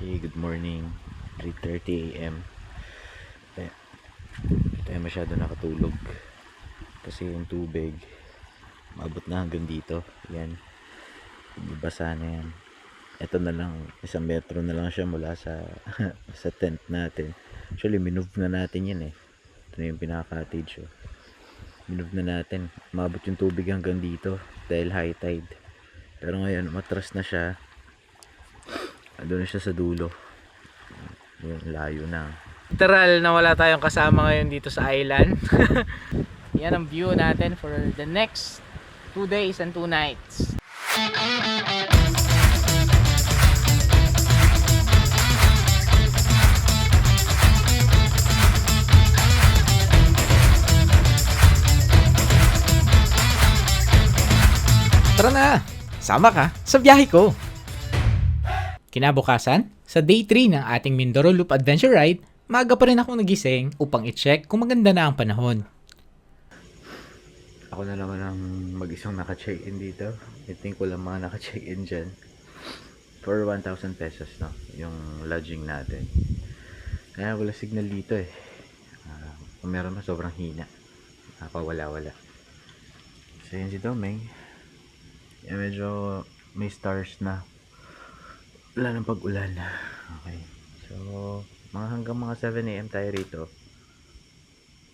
Okay, good morning. 3.30 a.m. Tayo, tayo masyado nakatulog. Kasi yung tubig, maabot na hanggang dito. Yan. Basa na yan. Ito na lang, isang metro na lang siya mula sa sa tent natin. Actually, minove na natin yan eh. Ito na yung pinaka-cottage. Oh. Minove na natin. Maabot yung tubig hanggang dito dahil high tide. Pero ngayon, matras na siya. Doon na siya sa dulo. Yung layo na. Literal na wala tayong kasama ngayon dito sa island. Yan ang view natin for the next 2 days and 2 nights. Tara na! Sama ka sa biyahe ko! Kinabukasan, sa day 3 ng ating Mindoro Loop Adventure Ride, maaga pa rin ako nagising upang i-check kung maganda na ang panahon. Ako na naman ang mag-isang naka-check-in dito. I think wala mga naka-check-in dyan. For 1,000 pesos, no? Yung lodging natin. Kaya wala signal dito eh. Ah, kung meron pa sobrang hina. Nakawala-wala. So yun si Domeng. Yan medyo may stars na. Wala ng pag-ulan. Okay. So, mga hanggang mga 7am tayo rito.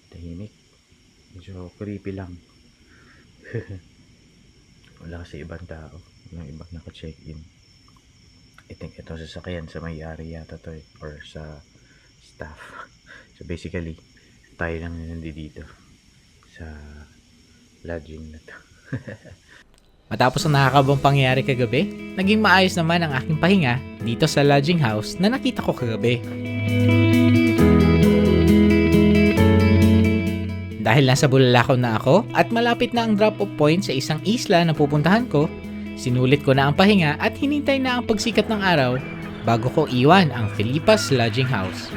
Tahimik. Medyo creepy lang. Wala kasi ibang tao. Walang ibang naka-check-in. I think ito sasakyan sa may-ari yata to eh. Or sa staff. So basically, tayo lang nandito sa lodging na to. Matapos ang nakakabang pangyayari kagabi, naging maayos naman ang aking pahinga dito sa lodging house na nakita ko kagabi. Dahil nasa Bulalakaw na ako at malapit na ang drop-off point sa isang isla na pupuntahan ko, sinulit ko na ang pahinga at hinintay na ang pagsikat ng araw bago ko iwan ang Filipas Lodging House.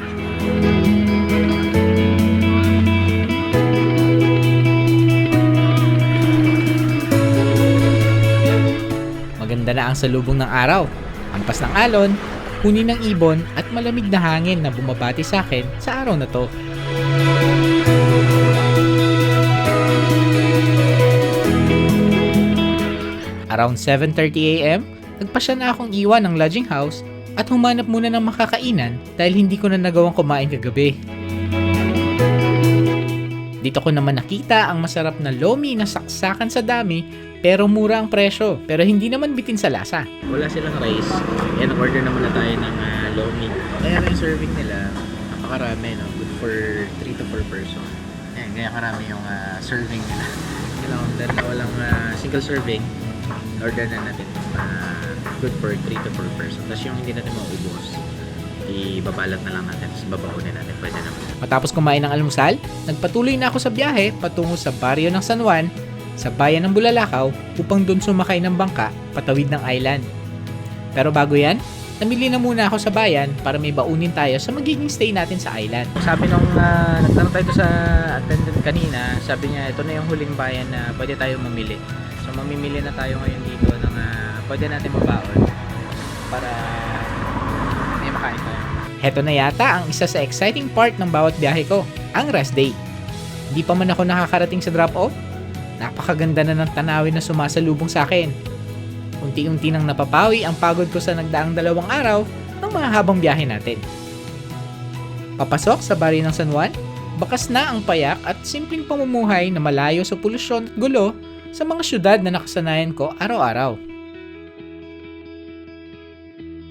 Maganda na ang salubong ng araw, ampas ng alon, huni ng ibon at malamig na hangin na bumabati sa akin sa araw na to. Around 7.30am, nagpasya na akong iwan ng lodging house at humanap muna ng makakainan dahil hindi ko na nagawang kumain kagabi. Dito ko naman nakita ang masarap na lomi na saksakan sa dami pero mura ang presyo pero hindi naman bitin sa lasa. Wala silang rice. Yan, order naman na tayo ng ah, lomi. Kaya yung serving nila, napakarami, no? Good for 3 to 4 person. Ayan, kaya karami yung ah, serving nila. Kailangan dahil na walang ah, single serving, order na natin. ah, good for 3 to 4 person. Tapos yung hindi natin maubos, ibabalat na lang natin. Tapos babakunin natin. Pwede naman. Matapos kumain ng almusal, nagpatuloy na ako sa biyahe patungo sa baryo ng San Juan sa bayan ng Bulalakaw upang doon sumakay ng bangka patawid ng island. Pero bago yan, namili na muna ako sa bayan para may baunin tayo sa magiging stay natin sa island. Sabi nung uh, nagtanong tayo sa attendant kanina, sabi niya ito na yung huling bayan na pwede tayo mamili. So mamimili na tayo ngayon dito ng uh, pwede natin mabaon para. Heto na yata ang isa sa exciting part ng bawat biyahe ko, ang rest day. Hindi pa man ako nakakarating sa drop-off, napakaganda na ng tanawin na sumasalubong sa akin. Unti-unti nang napapawi ang pagod ko sa nagdaang dalawang araw ng mga habang biyahe natin. Papasok sa bari ng San Juan, bakas na ang payak at simpleng pamumuhay na malayo sa polusyon at gulo sa mga syudad na nakasanayan ko araw-araw.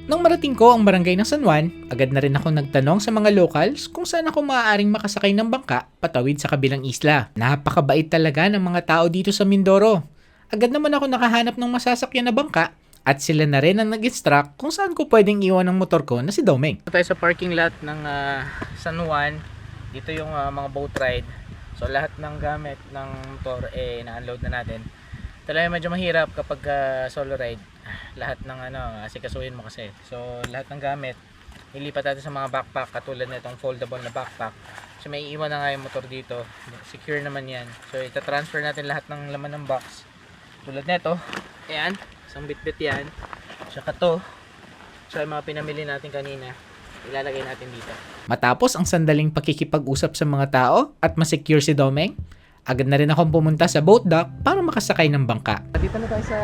Nang marating ko ang barangay ng San Juan, agad na rin ako nagtanong sa mga locals kung saan ako maaaring makasakay ng bangka patawid sa kabilang isla. Napakabait talaga ng mga tao dito sa Mindoro. Agad naman ako nakahanap ng masasakyan na bangka at sila na rin ang nag-instruct kung saan ko pwedeng iwan ang motor ko na si Domeng. Ito tayo sa parking lot ng ah, San Juan. Dito yung ah, mga boat ride. So lahat ng gamit ng motor eh na-unload na natin. Talaga medyo mahirap kapag ah, solo ride. Lahat ng ano, asikasuhin mo kasi. So lahat ng gamit ilipat natin sa mga backpack katulad nitong foldable na backpack. So may iwan na nga yung motor dito. Secure naman yan. So ita-transfer natin lahat ng laman ng box. Tulad nito. Ayan. Isang bitbit yan. Tsaka to. So yung mga pinamili natin kanina, ilalagay natin dito. Matapos ang sandaling pakikipag-usap sa mga tao at masecure si Domeng, agad na rin akong pumunta sa boat dock para makasakay ng bangka. Dito na tayo sa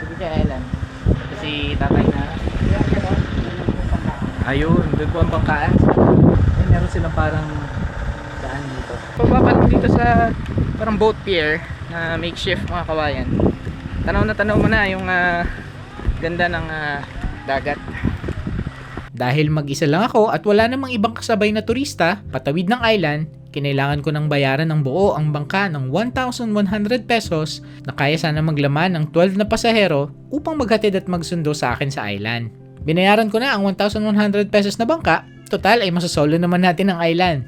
Subic Island. Kasi tatay na. Ayun, doon po ang bangkaan. Ayun, meron silang parang daan dito. Pababa lang dito sa parang boat pier na makeshift mga kawayan. Tanaw na tanaw mo na yung ah, ganda ng ah, dagat. Dahil mag-isa lang ako at wala namang ibang kasabay na turista, patawid ng island, kinailangan ko ng bayaran ng buo ang bangka ng 1,100 pesos na kaya sana maglaman ng 12 na pasahero upang maghatid at magsundo sa akin sa island. Binayaran ko na ang 1,100 pesos na bangka, total ay masasolo naman natin ang island.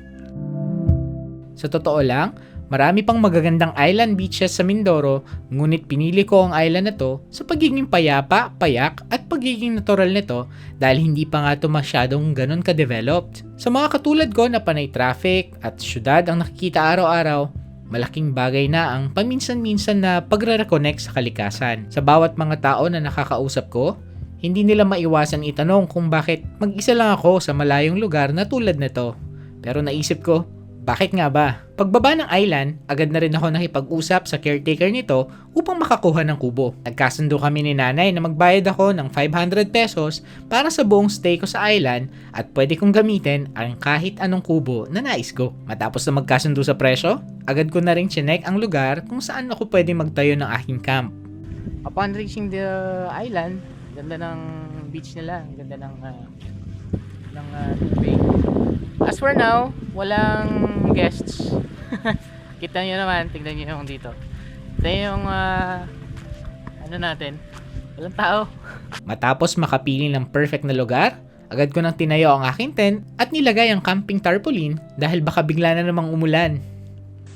Sa totoo lang, marami pang magagandang island beaches sa Mindoro, ngunit pinili ko ang island na to sa pagiging payapa, payak at pagiging natural nito dahil hindi pa nga ito masyadong ganun ka-developed. Sa mga katulad ko na panay traffic at syudad ang nakikita araw-araw, malaking bagay na ang paminsan-minsan na pagre-reconnect sa kalikasan. Sa bawat mga tao na nakakausap ko, hindi nila maiwasan itanong kung bakit mag-isa lang ako sa malayong lugar na tulad nito. Pero naisip ko, bakit nga ba? Pagbaba ng island, agad na rin ako nakipag-usap sa caretaker nito upang makakuha ng kubo. Nagkasundo kami ni nanay na magbayad ako ng 500 pesos para sa buong stay ko sa island at pwede kong gamitin ang kahit anong kubo na nais ko. Matapos na magkasundo sa presyo, agad ko na rin chinek ang lugar kung saan ako pwede magtayo ng aking camp. Upon reaching the island, ganda ng beach nila, ganda ng ah, ng ah, tubig. As for now, walang guests. Kita nyo naman, tignan nyo yung dito. Ito yung ah, ano natin, walang tao. Matapos makapili ng perfect na lugar, agad ko nang tinayo ang aking tent at nilagay ang camping tarpaulin dahil baka bigla na namang umulan.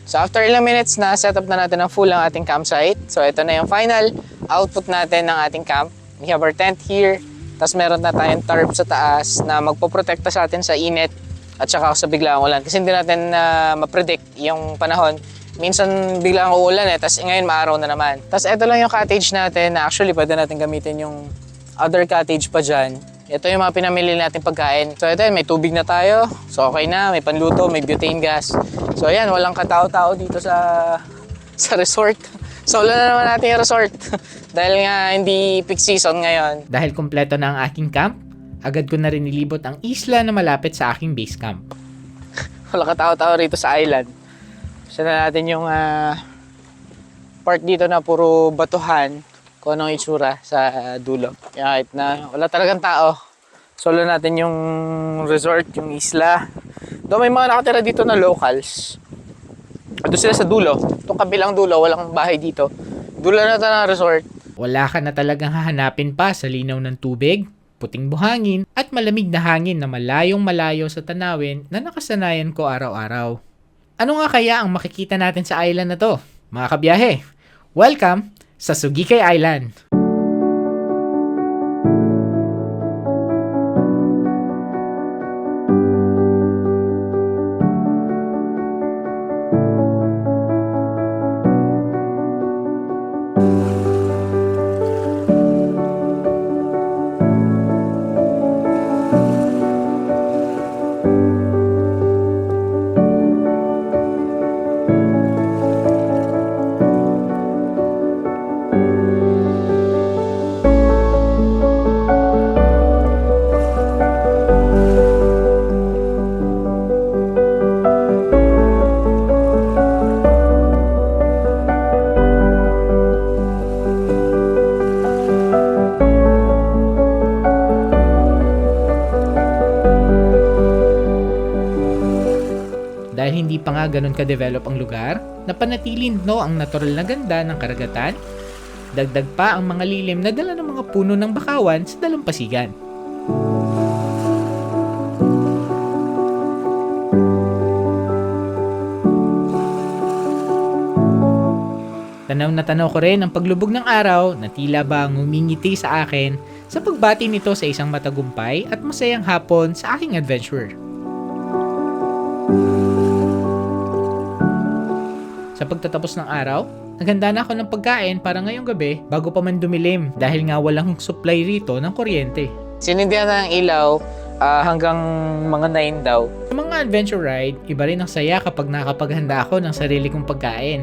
So after ilang minutes na set up na natin ang full ang ating campsite. So ito na yung final output natin ng ating camp. We have our tent here. Tapos meron na tayong tarp sa taas na magpoprotekta sa atin sa init at saka sa biglaang ulan. Kasi hindi natin na ma-predict yung panahon. Minsan biglang uulan eh, tapos ngayon maaraw na naman. Tapos ito lang yung cottage natin na actually pwede natin gamitin yung other cottage pa dyan. Ito yung mga pinamili natin pagkain. So ito, may tubig na tayo. So okay na, may panluto, may butane gas. So ayan, walang katao-tao dito sa sa resort. Solo na naman natin yung resort. Dahil nga hindi peak season ngayon. Dahil kompleto na ang aking camp, agad ko na rin nilibot ang isla na malapit sa aking base camp. Wala katao-tao rito sa island. Gusto na natin yung ah, part dito na puro batuhan kung anong itsura sa dulo. Kahit na wala talagang tao, solo natin yung resort, yung isla. Doon may mga nakatira dito na locals. Doon sila sa dulo. Itong kabilang dulo, walang bahay dito. Dulo na ito ng resort. Wala ka na talagang hahanapin pa sa linaw ng tubig, puting buhangin, at malamig na hangin na malayong malayo sa tanawin na nakasanayan ko araw-araw. Ano nga kaya ang makikita natin sa island na to? Mga kabiyahe, welcome sa Sugikay Island! Nga ganun ka-develop ang lugar, napanatilin no ang natural na ganda ng karagatan, dagdag pa ang mga lilim na dala ng mga puno ng bakawan sa dalampasigan. Tanaw na tanaw ko rin ang paglubog ng araw na tila ba ngumingiti sa akin sa pagbati nito sa isang matagumpay at masayang hapon sa aking adventure. Pagtatapos ng araw, naghanda na ako ng pagkain para ngayong gabi bago pa man dumilim dahil nga walang supply rito ng kuryente. Sinindihan na ng ilaw ah, hanggang mga 9 daw. Sa mga adventure ride, iba rin ang saya kapag nakapaghanda ako ng sarili kong pagkain.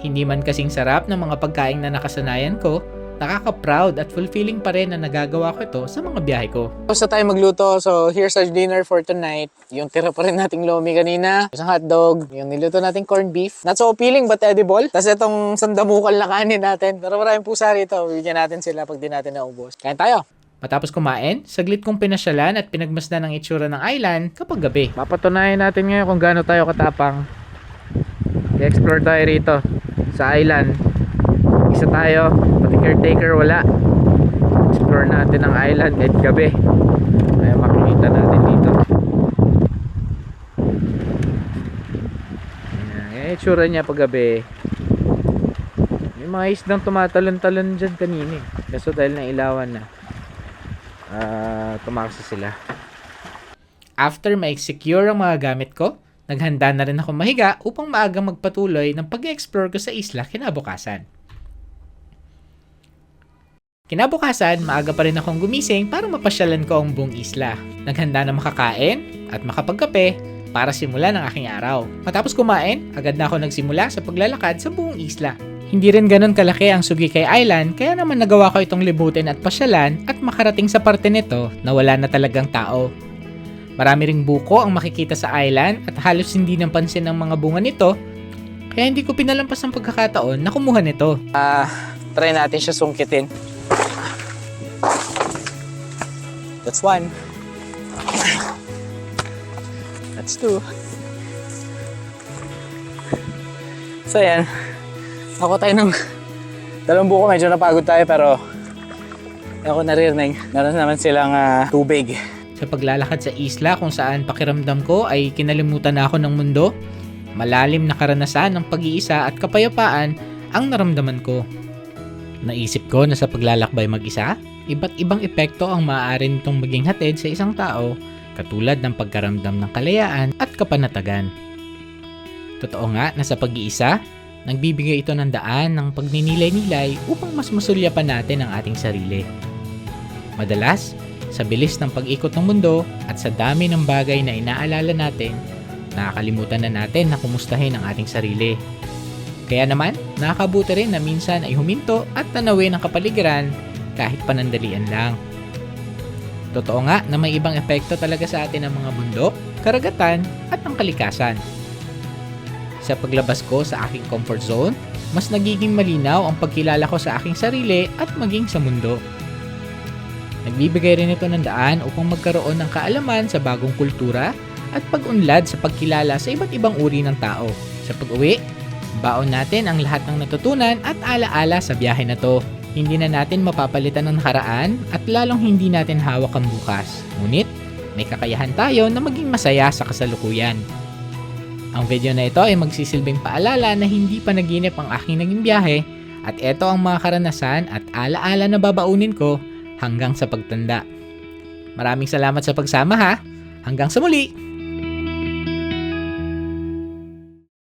Hindi man kasing sarap ng mga pagkain na nakasanayan ko, nakaka-proud at fulfilling pa rin na nagagawa ko ito sa mga biyahe ko. Tapos na tayo magluto. So, here's our dinner for tonight. Yung tira pa rin nating lomi kanina. Isang hotdog. Yung niluto nating corned beef. Not so appealing but edible. Tapos itong sandamukal na kanin natin. Pero maraming pusa rito. Bigyan natin sila pag di natin naubos. Kain tayo. Matapos kumain, saglit kong pinasyalan at pinagmasdan ang itsura ng island kapag gabi. Papatunayan natin ngayon kung gaano tayo katapang. I-explore tayo rito sa island. Isa tayo, caretaker wala. Explore natin ang island kahit gabi. Ay makikita natin dito. Ayan, itsura niya pag gabi. May mga isdang tumatalon-talon dyan kanina eh. Kaso dahil na ilawan na ah tumaksa sila. After ma-secure ang mga gamit ko, naghanda na rin ako mahiga upang maagang magpatuloy ng pag-explore ko sa isla kinabukasan. Kinabukasan, maaga pa rin akong gumising para mapasyalan ko ang buong isla. Naghanda na makakain at makapagkape para simulan ang aking araw. Matapos kumain, agad na ako nagsimula sa paglalakad sa buong isla. Hindi rin ganun kalaki ang Sugikay Island kaya naman nagawa ko itong libutin at pasyalan at makarating sa parte nito na wala na talagang tao. Marami ring buko ang makikita sa island at halos hindi napansin ang mga bunga nito kaya hindi ko pinalampas ang pagkakataon na kumuha nito. Try natin siya sungkitin. That's one. That's two. So yan. Ako tayo ng dalawang buko. Medyo napagod tayo pero ako naririnig. Meron naman silang ah, tubig. Sa paglalakad sa isla kung saan pakiramdam ko ay kinalimutan na ako ng mundo, malalim na karanasan ng pag-iisa at kapayapaan ang naramdaman ko. Naisip ko na sa paglalakbay mag-isa, iba't ibang epekto ang maaari nitong maging hatid sa isang tao katulad ng pagkaramdam ng kalayaan at kapanatagan. Totoo nga na sa pag-iisa, nagbibigay ito ng daan ng pagninilay-nilay upang mas masulya pa natin ang ating sarili. Madalas, sa bilis ng pag-ikot ng mundo at sa dami ng bagay na inaalala natin, nakakalimutan na natin na kumustahin ang ating sarili. Kaya naman, nakakabuti rin na minsan ay huminto at tanawin ang kapaligiran kahit panandalian lang. Totoo nga na may ibang epekto talaga sa atin ang mga bundok, karagatan at ang kalikasan. Sa paglabas ko sa aking comfort zone, mas nagiging malinaw ang pagkilala ko sa aking sarili at maging sa mundo. Nagbibigay rin ito ng daan upang magkaroon ng kaalaman sa bagong kultura at pag-unlad sa pagkilala sa iba't ibang uri ng tao. Sa pag-uwi, baon natin ang lahat ng natutunan at alaala sa biyahe na to. Hindi na natin mapapalitan ng nakaraan at lalong hindi natin hawak ang bukas. Ngunit, may kakayahan tayo na maging masaya sa kasalukuyan. Ang video na ito ay magsisilbing paalala na hindi pa naginip ang aking naging biyahe at ito ang mga karanasan at alaala na babaunin ko hanggang sa pagtanda. Maraming salamat sa pagsama ha. Hanggang sa muli!